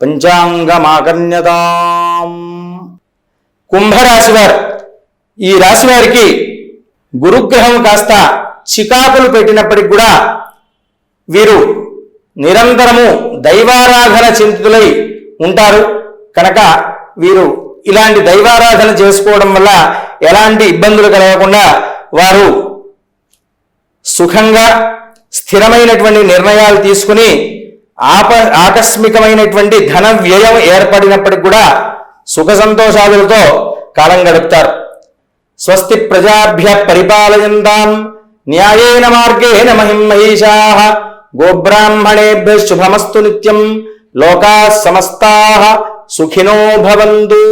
పంచాంగమాకర్ణ్యతాం. కుంభరాశి వారు ఈ రాశి వారికి గురుగ్రహం కాస్త చికాకులు పెట్టినప్పటికి కూడా వీరు నిరంతరము దైవారాధన చింతితులై ఉంటారు. కనుక వీరు ఇలాంటి దైవారాధన చేసుకోవడం వల్ల ఎలాంటి ఇబ్బందులు కలగకుండా వారు సుఖంగా స్థిరమైనటువంటి నిర్ణయాలు తీసుకుని ఆప ఆకస్మికమైనటువంటి ధన వ్యయం ఏర్పడినప్పటికి కూడా సుఖ సంతోషాదులతో కాలం గడుపుతారు. స్వస్తి ప్రజాభ్య పరిపాలయంతాం న్యాయేన మార్గేణ మహిం మహిషా గోబ్రాహ్మణేభ్య శుభమస్తు నిత్యం లోకా సమస్తా సుఖినో భవంతు.